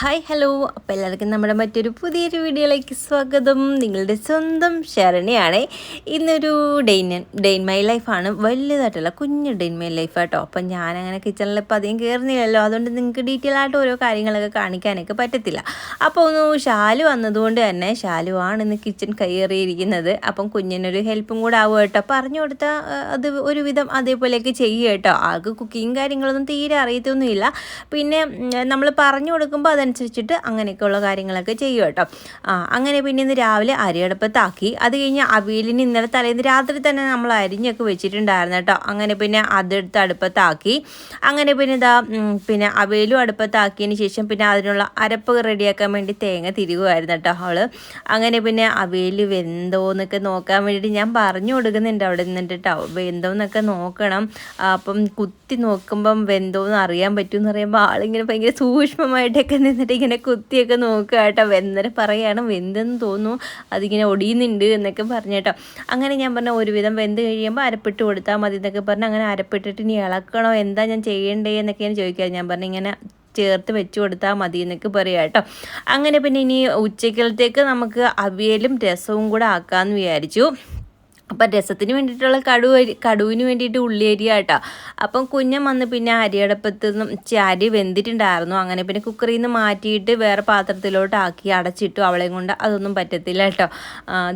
Hi hello അപ്പോൾ എല്ലാവർക്കും നമ്മുടെ മറ്റൊരു പുതിയൊരു വീഡിയോയിലേക്ക് സ്വാഗതം. നിങ്ങളുടെ സ്വന്തം ശരണിയാണ്. ഇന്നൊരു ഡെയിൻ ഡെയിൻ മൈ ലൈഫാണ്. വലുതായിട്ടുള്ള കുഞ്ഞു ഡെയിൻ മൈ ലൈഫ് കേട്ടോ അപ്പം ഞാനങ്ങനെ കിച്ചണിൽ ഇപ്പം അധികം കയറുന്നില്ലല്ലോ അതുകൊണ്ട് നിങ്ങൾക്ക് ഡീറ്റെയിൽ ആയിട്ട് ഓരോ കാര്യങ്ങളൊക്കെ കാണിക്കാനൊക്കെ പറ്റത്തില്ല. അപ്പോൾ ഒന്ന് ഷാലു വന്നതുകൊണ്ട് തന്നെ ഷാലു ആണ് ഇന്ന് കിച്ചൺ കയറിയിരിക്കുന്നത്. അപ്പം കുഞ്ഞിനൊരു ഹെൽപ്പും കൂടെ ആവും കേട്ടോ. പറഞ്ഞു കൊടുത്താൽ അത് ഒരുവിധം അതേപോലെയൊക്കെ ചെയ്യുക കേട്ടോ. ആൾക്ക് കുക്കിങ് കാര്യങ്ങളൊന്നും തീരെ അറിയത്തൊന്നുമില്ല. പിന്നെ നമ്മൾ പറഞ്ഞു കൊടുക്കുമ്പോൾ അതനുസരിച്ചിട്ട് അങ്ങനെയൊക്കെയുള്ള കാര്യങ്ങളൊക്കെ ചെയ്യും കേട്ടോ. ആ അങ്ങനെ പിന്നെ ഇന്ന് രാവിലെ അരിയടുപ്പത്താക്കി. അത് കഴിഞ്ഞ് അവിയലിന് ഇന്നലെ തലേന്ന് രാത്രി തന്നെ നമ്മൾ അരിഞ്ഞൊക്കെ വെച്ചിട്ടുണ്ടായിരുന്നു കേട്ടോ. അങ്ങനെ പിന്നെ അതെടുത്ത് അടുപ്പത്താക്കി. അങ്ങനെ പിന്നെ ഇതാ പിന്നെ അവിയലും അടുപ്പത്താക്കിയതിന് ശേഷം പിന്നെ അതിനുള്ള അരപ്പ് റെഡിയാക്കാൻ വേണ്ടി തേങ്ങ തിരികുമായിരുന്നു കേട്ടോ അവൾ. അങ്ങനെ പിന്നെ അവിയൽ വെന്തോന്നൊക്കെ നോക്കാൻ വേണ്ടിയിട്ട് ഞാൻ പറഞ്ഞു കൊടുക്കുന്നുണ്ട് അവിടെ നിന്നിട്ട് കേട്ടോ. വെന്തോന്നൊക്കെ നോക്കണം. അപ്പം കുത്തി നോക്കുമ്പം വെന്തോന്ന് അറിയാൻ പറ്റുമെന്ന് പറയുമ്പോൾ ആളിങ്ങനെ ഭയങ്കര സൂക്ഷ്മമായിട്ടൊക്കെ നിന്നിട്ട് ഇങ്ങനെ കുത്തിയൊക്കെ നോക്കുക കേട്ടോ. വെന്തരം പറയാണ് വെന്തെന്ന് തോന്നുന്നു. അതിങ്ങനെ ഒടിയുന്നുണ്ട് എന്നൊക്കെ പറഞ്ഞു കേട്ടോ. അങ്ങനെ ഞാൻ പറഞ്ഞ ഒരുവിധം വെന്ത് കഴിയുമ്പോൾ അരപ്പിട്ട് കൊടുത്താൽ മതി എന്നൊക്കെ പറഞ്ഞ് അങ്ങനെ അരപ്പിട്ടിട്ട് ഇനി ഇളക്കണോ? എന്താ ഞാൻ ചെയ്യേണ്ടേ എന്നൊക്കെയാണ് ചോദിക്കാറ് ഞാൻ പറഞ്ഞു ഇങ്ങനെ ചേർത്ത് വെച്ച് കൊടുത്താൽ മതി എന്നൊക്കെ പറയുക കേട്ടോ. അങ്ങനെ പിന്നെ ഇനി ഉച്ചക്കലത്തേക്ക് നമുക്ക് അവിയലും രസവും കൂടെ ആക്കാമെന്ന് വിചാരിച്ചു. അപ്പം രസത്തിന് വേണ്ടിയിട്ടുള്ള കടുവ കടുവിന് വേണ്ടിയിട്ട് ഉള്ളി അരിയ കേട്ടോ അപ്പം കുഞ്ഞൻ വന്ന് പിന്നെ അരിയടപ്പത്ത് നിന്നും അരി വെന്തിട്ടുണ്ടായിരുന്നു. അങ്ങനെ പിന്നെ കുക്കറിൽ നിന്ന് മാറ്റിയിട്ട് വേറെ പാത്രത്തിലോട്ട് ആക്കി അടച്ചിട്ടു. അവളെയും കൊണ്ട് അതൊന്നും പറ്റത്തില്ല കേട്ടോ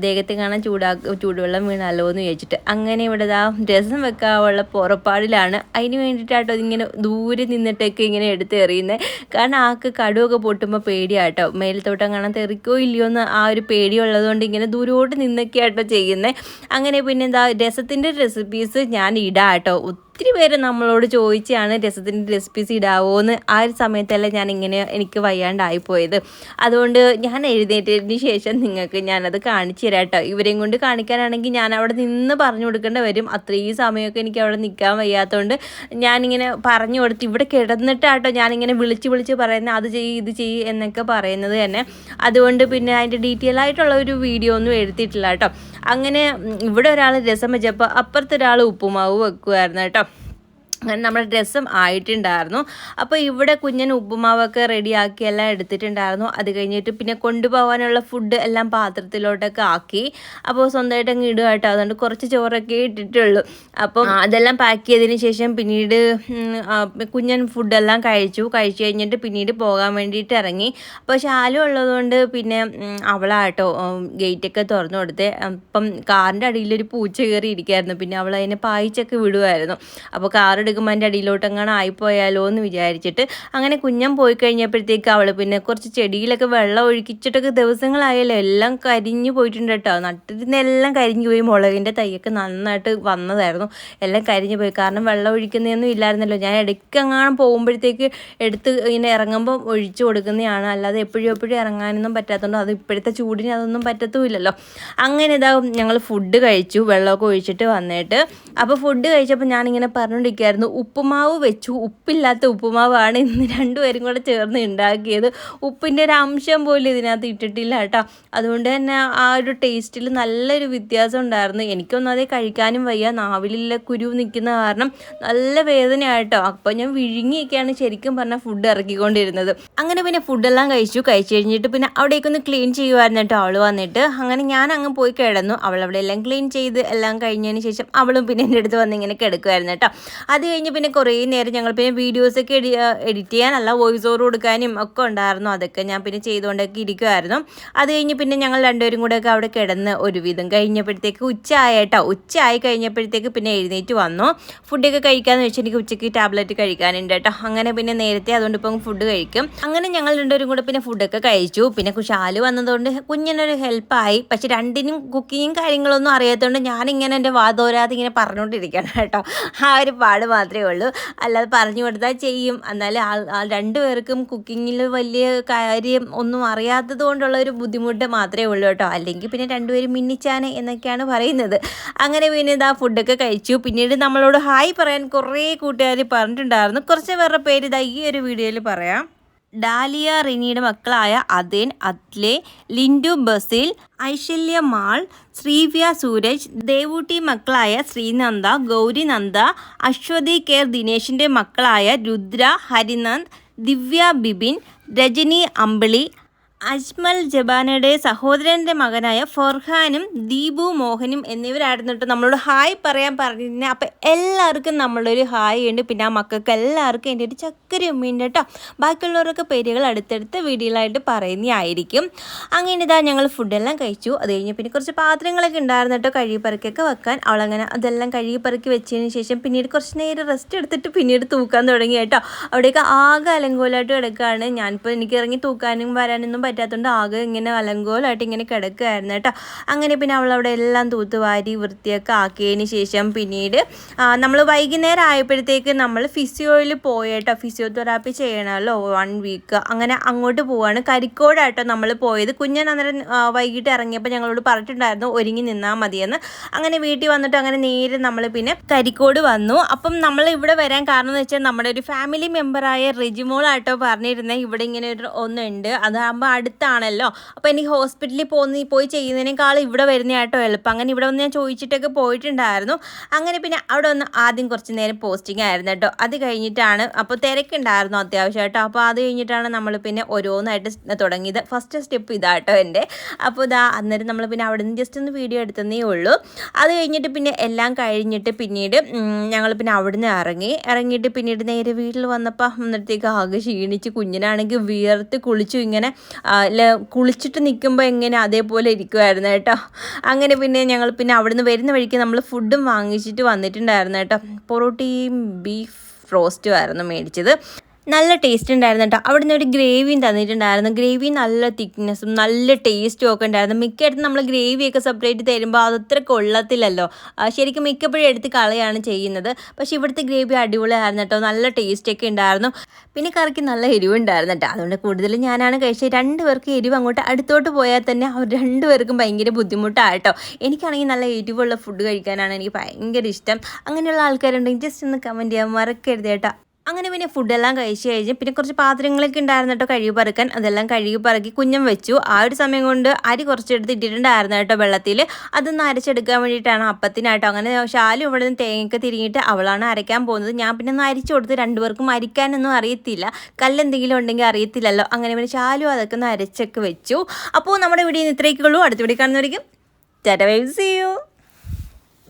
ദേഹത്ത് കാണാൻ ചൂടാ ചൂടുവെള്ളം വീണല്ലോ എന്ന് ചോദിച്ചിട്ട് അങ്ങനെ ഇവിടെ ദാ രസം വെക്കാനുള്ള പുറപ്പാടിലാണ്. അതിന് വേണ്ടിയിട്ടാട്ടോ ഇതിങ്ങനെ ദൂരെ നിന്നിട്ടൊക്കെ ഇങ്ങനെ എടുത്ത് എറിയുന്നത് കാരണം ആൾക്ക് കടുവൊക്കെ പൊട്ടുമ്പോൾ പേടിയാട്ടോ. മേലത്തോട്ടം കാണാൻ തെറിക്കോ ഇല്ലയോ എന്ന് ആ ഒരു പേടിയുള്ളതുകൊണ്ട് ഇങ്ങനെ ദൂരോട്ട് നിന്നൊക്കെയാട്ടോ ചെയ്യുന്നത് അങ്ങനെ പിന്നെന്താ രസത്തിന്റെ റെസിപ്പീസ് ഞാൻ ഇടാം കേട്ടോ ഒത്തിരി പേര് നമ്മളോട് ചോദിച്ചാണ് രസത്തിന്റെ റെസിപ്പീസ് ഇടാവോ എന്ന് ആ ഒരു സമയത്തല്ല ഞാൻ ഇങ്ങനെ എനിക്ക് വയ്യാണ്ടായി പോയത്. അതുകൊണ്ട് ഞാൻ എഴുന്നേറ്റതിന് ശേഷം നിങ്ങൾക്ക് ഞാനത് കാണിച്ചു തരാം കേട്ടോ ഇവരെയും കൊണ്ട് കാണിക്കാനാണെങ്കിൽ ഞാൻ അവിടെ നിന്ന് പറഞ്ഞു കൊടുക്കേണ്ട വരും. അത്രയും സമയമൊക്കെ എനിക്ക് അവിടെ നിൽക്കാൻ വയ്യാത്തതുകൊണ്ട് ഞാനിങ്ങനെ പറഞ്ഞു കൊടുത്ത് ഇവിടെ കിടന്നിട്ടാട്ടോ ഞാനിങ്ങനെ വിളിച്ച് വിളിച്ച് പറയുന്നത് അത് ചെയ്യ് ഇത് ചെയ്യ് എന്നൊക്കെ പറയുന്നത് തന്നെ. അതുകൊണ്ട് പിന്നെ അതിന്റെ ഡീറ്റെയിൽ ആയിട്ടുള്ള ഒരു വീഡിയോ ഒന്നും എടുത്തിട്ടില്ല കേട്ടോ അങ്ങനെ ഇവിടെ ഒരാൾ രസം വെച്ചപ്പോൾ അപ്പുറത്തൊരാൾ ഉപ്പുമാവ് വെക്കുമായിരുന്നു കേട്ടോ അങ്ങനെ നമ്മുടെ ഡ്രസ്സും ആയിട്ടുണ്ടായിരുന്നു. അപ്പോൾ ഇവിടെ കുഞ്ഞൻ ഉപ്പുമാവൊക്കെ റെഡിയാക്കി എല്ലാം എടുത്തിട്ടുണ്ടായിരുന്നു. അത് കഴിഞ്ഞിട്ട് പിന്നെ കൊണ്ടുപോകാനുള്ള ഫുഡ് എല്ലാം പാത്രത്തിലോട്ടൊക്കെ ആക്കി. അപ്പോൾ സ്വന്തമായിട്ട് അങ്ങ് ഇടുക കേട്ടോ. അതുകൊണ്ട് കുറച്ച് ചോറൊക്കെ ഇട്ടിട്ടുള്ളൂ. അപ്പം അതെല്ലാം പാക്ക് ചെയ്തതിന് ശേഷം പിന്നീട് കുഞ്ഞൻ ഫുഡെല്ലാം കഴിച്ചു. കഴിച്ചു കഴിഞ്ഞിട്ട് പിന്നീട് പോകാൻ വേണ്ടിയിട്ട് ഇറങ്ങി. അപ്പോൾ ശാലു ഉള്ളതുകൊണ്ട് പിന്നെ അവളാട്ടോ ഗേറ്റൊക്കെ തുറന്നു കൊടുത്തേ. അപ്പം കാറിന്റെ അടിയിലൊരു പൂച്ച കയറി ഇരിക്കുമായിരുന്നു പിന്നെ അവൾ അതിനെ പായിച്ചൊക്കെ വിടുമായിരുന്നു അപ്പോൾ കാർ എടുക്കുമ്പോൾ അതിന്റെ അടിയിലോട്ട് അങ്ങനെ ആയിപ്പോയാലോ എന്ന് വിചാരിച്ചിട്ട് അങ്ങനെ കുഞ്ഞൻ പോയി കഴിഞ്ഞപ്പോഴത്തേക്ക് അവൾ പിന്നെ കുറച്ച് ചെടിയിലൊക്കെ വെള്ളം ഒഴിക്കിച്ചിട്ടൊക്കെ ദിവസങ്ങളായല്ലോ എല്ലാം കരിഞ്ഞു പോയിട്ടുണ്ട് കേട്ടോ. നട്ടിരുന്നെല്ലാം കരിഞ്ഞു പോയി. മുളകിന്റെ തൈയൊക്കെ നന്നായിട്ട് വന്നതായിരുന്നു. എല്ലാം കരിഞ്ഞു പോയി. കാരണം വെള്ളം ഒഴിക്കുന്നതൊന്നും ഇല്ലായിരുന്നല്ലോ. ഞാൻ ഇടയ്ക്ക് ഇടയ്ക്കെങ്ങാനും പോകുമ്പോഴത്തേക്ക് എടുത്ത് ഇങ്ങനെ ഇറങ്ങുമ്പോൾ ഒഴിച്ചു കൊടുക്കുന്നതാണ്. അല്ലാതെ എപ്പോഴും എപ്പോഴും ഇറങ്ങാനൊന്നും പറ്റാത്തതുകൊണ്ട് അത് ഇപ്പോഴത്തെ ചൂടിന് അതൊന്നും പറ്റത്തുമില്ലല്ലോ അങ്ങനെ ഇതാ ഞങ്ങൾ ഫുഡ് കഴിച്ചു. വെള്ളമൊക്കെ ഒഴിച്ചിട്ട് വന്നിട്ട്. അപ്പോൾ ഫുഡ് കഴിച്ചപ്പോൾ ഞാനിങ്ങനെ പറഞ്ഞുകൊണ്ടിരിക്കുകയായിരുന്നു ഉപ്പുമാവ് വെച്ചു. ഉപ്പില്ലാത്ത ഉപ്പുമാവാണ് ഇന്ന് രണ്ടുപേരും കൂടെ ചേർന്ന് ഉണ്ടാക്കിയത്. ഉപ്പിന്റെ ഒരു അംശം പോലും ഇതിനകത്ത് ഇട്ടിട്ടില്ല കേട്ടോ. അതുകൊണ്ട് തന്നെ ആ ഒരു ടേസ്റ്റിൽ നല്ലൊരു വ്യത്യാസം ഉണ്ടായിരുന്നു. എനിക്കൊന്നും അതേ കഴിക്കാനും വയ്യ. നാവിലില്ല കുരു നിൽക്കുന്ന കാരണം നല്ല വേദനയായിട്ടോ അപ്പോൾ ഞാൻ വിഴുങ്ങിയൊക്കെയാണ് ശരിക്കും പറഞ്ഞാൽ ഫുഡ് ഇറക്കിക്കൊണ്ടിരുന്നത്. അങ്ങനെ പിന്നെ ഫുഡെല്ലാം കഴിച്ചു. കഴിച്ചു കഴിഞ്ഞിട്ട് പിന്നെ അവിടേക്കൊന്ന് ക്ലീൻ ചെയ്യുമായിരുന്നു കേട്ടോ അവൾ വന്നിട്ട്. അങ്ങനെ ഞാൻ അങ്ങ് പോയി കിടന്നു. അവൾ അവിടെ എല്ലാം ക്ലീൻ ചെയ്ത് എല്ലാം കഴിഞ്ഞതിന് ശേഷം അവളും പിന്നെ എന്റെ അടുത്ത് വന്ന് ഇങ്ങനെ കിടക്കുമായിരുന്നു കേട്ടോ. അത് കഴിഞ്ഞ് പിന്നെ കുറേ നേരം ഞങ്ങൾ പിന്നെ വീഡിയോസൊക്കെ എഡി എഡിറ്റ് ചെയ്യാനല്ല വോയിസ് ഓവർ കൊടുക്കാനും ഒക്കെ ഉണ്ടായിരുന്നു. അതൊക്കെ ഞാൻ പിന്നെ ചെയ്തുകൊണ്ടൊക്കെ ഇരിക്കുമായിരുന്നു അത് കഴിഞ്ഞ് പിന്നെ ഞങ്ങൾ രണ്ടുപേരും കൂടെ ഒക്കെ അവിടെ കിടന്ന് ഒരുവിധം കഴിഞ്ഞപ്പോഴത്തേക്ക് ഉച്ച ഉച്ചയായി കഴിഞ്ഞപ്പോഴത്തേക്ക് പിന്നെ എഴുന്നേറ്റ് വന്നു. ഫുഡൊക്കെ കഴിക്കാന്ന് വെച്ചാൽ എനിക്ക് ഉച്ചയ്ക്ക് ടാബ്ലറ്റ് കഴിക്കാനുണ്ട് കേട്ടോ. അങ്ങനെ പിന്നെ നേരത്തെ അതുകൊണ്ട് ഇപ്പം ഫുഡ് കഴിക്കും. അങ്ങനെ ഞങ്ങൾ രണ്ടുപേരും കൂടെ പിന്നെ ഫുഡൊക്കെ കഴിച്ചു. പിന്നെ കുശാൽ വന്നതുകൊണ്ട് കുഞ്ഞിനൊരു ഹെൽപ്പായി പക്ഷെ രണ്ടിനും കുക്കിങ്ങും കാര്യങ്ങളൊന്നും അറിയാത്തതുകൊണ്ട് ഞാനിങ്ങനെ എന്റെ വാതോരാതെ ഇങ്ങനെ പറഞ്ഞുകൊണ്ടിരിക്കണം കേട്ടോ. ആ ഒരു പാട് മാത്രമേ ഉള്ളൂ. അല്ലാതെ പറഞ്ഞു കൊടുത്താൽ ചെയ്യും. എന്നാലും ആൾ രണ്ടു രണ്ടുപേർക്കും കുക്കിങ്ങിൽ വലിയ കാര്യം ഒന്നും അറിയാത്തത് കൊണ്ടുള്ള ഒരു ബുദ്ധിമുട്ട് മാത്രമേ ഉള്ളൂ കേട്ടോ. അല്ലെങ്കിൽ പിന്നെ രണ്ടുപേരും മിന്നിച്ചാനെ എന്നൊക്കെയാണ് പറയുന്നത്. അങ്ങനെ പിന്നെ ഇതാ ഫുഡൊക്കെ കഴിച്ചു. പിന്നീട് നമ്മളോട് ഹായ് പറയാൻ കുറേ കൂട്ടുകാർ പറഞ്ഞിട്ടുണ്ടായിരുന്നു. കുറച്ച് പേരുടെ പേര് ഇതാ ഈ ഒരു വീഡിയോയിൽ പറയാം. ഡാലിയ റിനിയുടെ മക്കളായ അദേൻ അത്ലെ ലിൻഡു ബസിൽ ഐശ്വല്യ മാൾ ശ്രീവ്യ സൂരജ് ദേവൂട്ടി മക്കളായ ശ്രീനന്ദ ഗൗരിനന്ദ അശ്വതി കെയർ ദിനേശിന്റെ മക്കളായ രുദ്ര ഹരിനന്ദ് ദിവ്യ ബിബിൻ രജനി അമ്പിളി അജ്മൽ ജബാനയുടെ സഹോദരന്റെ മകനായ ഫർഹാനും ദീപു മോഹനും എന്നിവരായിരുന്നു കേട്ടോ നമ്മളോട് ഹായ് പറയാൻ പറഞ്ഞിരുന്നത് അപ്പം എല്ലാവർക്കും നമ്മളൊരു ഹായ് ഉണ്ട്. പിന്നെ ആ മക്കൾക്ക് എല്ലാവർക്കും എന്റെ ഒരു ചക്കര ഉമ്മയുണ്ട് കേട്ടോ. ബാക്കിയുള്ളവരൊക്കെ പേരുകൾ അടുത്തടുത്ത വീഡിയോയിലായിട്ട് പറയുന്നതായിരിക്കും. അങ്ങനെ ഇതാ ഞങ്ങൾ ഫുഡെല്ലാം കഴിച്ചു. അത് കഴിഞ്ഞ് പിന്നെ കുറച്ച് പാത്രങ്ങളൊക്കെ ഉണ്ടായിരുന്നു കേട്ടോ കഴുകിപ്പറക്കൊക്കെ വെക്കാൻ. അവളങ്ങനെ അതെല്ലാം കഴുകിപ്പറക്കി വെച്ചതിന് ശേഷം പിന്നീട് കുറച്ച് നേരം റെസ്റ്റ് എടുത്തിട്ട് പിന്നീട് തൂക്കാൻ തുടങ്ങി കേട്ടോ. അവിടെയൊക്കെ ആകെ അലങ്കോലമായിട്ട് കിടക്കുകയാണ്. ഞാനിപ്പോൾ എനിക്ക് ഇറങ്ങി തൂക്കാനും വരാനൊന്നും പറ്റാത്തതുകൊണ്ട് ആകെ ഇങ്ങനെ വലങ്കോലായിട്ട് ഇങ്ങനെ കിടക്കുകയായിരുന്നു കേട്ടോ. അങ്ങനെ പിന്നെ അവൾ അവിടെ എല്ലാം തൂത്തുവാരി വൃത്തിയൊക്കെ ആക്കിയതിന് ശേഷം പിന്നീട് നമ്മൾ വൈകുന്നേരം ആയപ്പോഴത്തേക്ക് നമ്മൾ ഫിസിയോയിൽ പോയി കേട്ടോ. ഫിസിയോതെറാപ്പി ചെയ്യണമല്ലോ വൺ വീക്ക് അങ്ങനെ അങ്ങോട്ട് പോവാണ്. കരിക്കോടായിട്ടോ നമ്മൾ പോയത്. കുഞ്ഞൻ അന്നേരം വൈകിട്ട് ഇറങ്ങിയപ്പോൾ ഞങ്ങളോട് പറഞ്ഞിട്ടുണ്ടായിരുന്നു ഒരുങ്ങി നിന്നാൽ മതിയെന്ന്. അങ്ങനെ വീട്ടിൽ വന്നിട്ട് അങ്ങനെ നേരെ നമ്മൾ പിന്നെ കരിക്കോട് വന്നു. അപ്പം നമ്മൾ ഇവിടെ വരാൻ കാരണം എന്ന് വെച്ചാൽ നമ്മുടെ ഒരു ഫാമിലി മെമ്പറായ റിജിമോളായിട്ടോ പറഞ്ഞിരുന്നത് ഇവിടെ ഇങ്ങനെ ഒരു ഒന്നുണ്ട് അതാകുമ്പോൾ അടുത്താണല്ലോ. അപ്പോൾ എനിക്ക് ഹോസ്പിറ്റലിൽ പോകുന്ന പോയി ചെയ്യുന്നതിനേക്കാൾ ഇവിടെ വരുന്നതായിട്ടോ എളുപ്പം. അങ്ങനെ ഇവിടെ വന്ന് ഞാൻ ചോദിച്ചിട്ടൊക്കെ പോയിട്ടുണ്ടായിരുന്നു. അങ്ങനെ പിന്നെ അവിടെ വന്ന് ആദ്യം കുറച്ച് നേരം പോസ്റ്റിംഗ് ആയിരുന്നു കേട്ടോ. അത് കഴിഞ്ഞിട്ടാണ് അപ്പോൾ തിരക്കുണ്ടായിരുന്നു അത്യാവശ്യമായിട്ടോ അപ്പോൾ അത് കഴിഞ്ഞിട്ടാണ് നമ്മൾ പിന്നെ ഓരോന്നായിട്ട് തുടങ്ങിയത്. ഫസ്റ്റ് സ്റ്റെപ്പ് ഇതാട്ടോ എന്റെ. അപ്പോൾ ഇതാ അന്നേരം നമ്മൾ പിന്നെ അവിടെ നിന്ന് ജസ്റ്റ് ഒന്ന് വീഡിയോ എടുത്തതേ ഉള്ളൂ. അത് കഴിഞ്ഞിട്ട് പിന്നെ എല്ലാം കഴിഞ്ഞിട്ട് പിന്നീട് ഞങ്ങൾ പിന്നെ അവിടുന്ന് ഇറങ്ങി. ഇറങ്ങിയിട്ട് പിന്നീട് നേരെ വീട്ടിൽ വന്നപ്പോൾ അന്നേരത്തേക്ക് ആകെ ക്ഷീണിച്ച് കുഞ്ഞിനാണെങ്കിൽ വിയർത്ത് കുളിച്ചു ഇങ്ങനെ കുളിച്ചിട്ട് നിൽക്കുമ്പോൾ എങ്ങനെ അതേപോലെ ഇരിക്കുമായിരുന്നു കേട്ടോ. അങ്ങനെ പിന്നെ ഞങ്ങൾ പിന്നെ അവിടുന്ന് വരുന്ന വഴിക്ക് നമ്മൾ ഫുഡും വാങ്ങിച്ചിട്ട് വന്നിട്ടുണ്ടായിരുന്നു കേട്ടോ. പൊറോട്ടയും ബീഫ് റോസ്റ്റും ആയിരുന്നു മേടിച്ചത്. നല്ല ടേസ്റ്റ് ഉണ്ടായിരുന്നു കേട്ടോ അവിടുന്ന് ഒരു ഗ്രേവിയും തന്നിട്ടുണ്ടായിരുന്നു. ഗ്രേവി നല്ല തിക്നെസ്സും നല്ല ടേസ്റ്റും ഒക്കെ ഉണ്ടായിരുന്നു. മിക്കയിടത്തും നമ്മൾ ഗ്രേവിയൊക്കെ സെപ്പറേറ്റ് തരുമ്പോൾ അതത്ര കൊള്ളത്തില്ലല്ലോ. ശരിക്കും മിക്കപ്പോഴും എടുത്ത് കളയാണ് ചെയ്യുന്നത്. പക്ഷേ ഇവിടുത്തെ ഗ്രേവി അടിപൊളിയായിരുന്നു കേട്ടോ നല്ല ടേസ്റ്റൊക്കെ ഉണ്ടായിരുന്നു. പിന്നെ കറിക്ക് നല്ല എരിവുണ്ടായിരുന്നു കേട്ടോ അതുകൊണ്ട് കൂടുതലും ഞാനാണ് കഴിച്ചത്. രണ്ട് പേർക്ക് എരിവ് അങ്ങോട്ട് അടുത്തോട്ട് പോയാൽ തന്നെ അവർ രണ്ടുപേർക്കും ഭയങ്കര ബുദ്ധിമുട്ടാണ് കേട്ടോ എനിക്കാണെങ്കിൽ നല്ല എരിവുള്ള ഫുഡ് കഴിക്കാനാണ് എനിക്ക് ഭയങ്കര ഇഷ്ടം. അങ്ങനെയുള്ള ആൾക്കാരുണ്ടെങ്കിൽ ജസ്റ്റ് ഒന്ന് കമന്റ് ചെയ്യാൻ മറക്കരുത് കേട്ടോ. അങ്ങനെ പിന്നെ ഫുഡെല്ലാം കഴിച്ച് കഴിഞ്ഞ് പിന്നെ കുറച്ച് പാത്രങ്ങളൊക്കെ ഉണ്ടായിരുന്നു കേട്ടോ കഴുകി പറക്കാൻ. അതെല്ലാം കഴുകി പറക്കി കുഞ്ഞം വെച്ചു. ആ ഒരു സമയം കൊണ്ട് അരി കുറച്ചെടുത്ത് ഇട്ടിട്ടുണ്ടായിരുന്നു കേട്ടോ വെള്ളത്തിൽ അതൊന്ന് അരച്ചെടുക്കാൻ വേണ്ടിയിട്ടാണ് അപ്പത്തിനായിട്ടോ അങ്ങനെ ശാലും ഇവിടെ നിന്ന് തേങ്ങയൊക്കെ തിരിഞ്ഞിട്ട് അവളാണ് അരയ്ക്കാൻ പോകുന്നത്. ഞാൻ പിന്നെ ഒന്ന് അരിച്ചു കൊടുത്ത് രണ്ടുപേർക്കും അരിക്കാനൊന്നും അറിയത്തില്ല. കല്ലെന്തെങ്കിലും ഉണ്ടെങ്കിൽ അറിയത്തില്ലല്ലോ. അങ്ങനെ പിന്നെ ശാലും അതൊക്കെ ഒന്ന് അരച്ചൊക്കെ വെച്ചു. അപ്പോൾ നമ്മുടെ വീഡിയോ ഇത്രയൊക്കെ ഉള്ളൂ. അടുത്ത video കാണുന്നവരിക്കും. Tata bye see you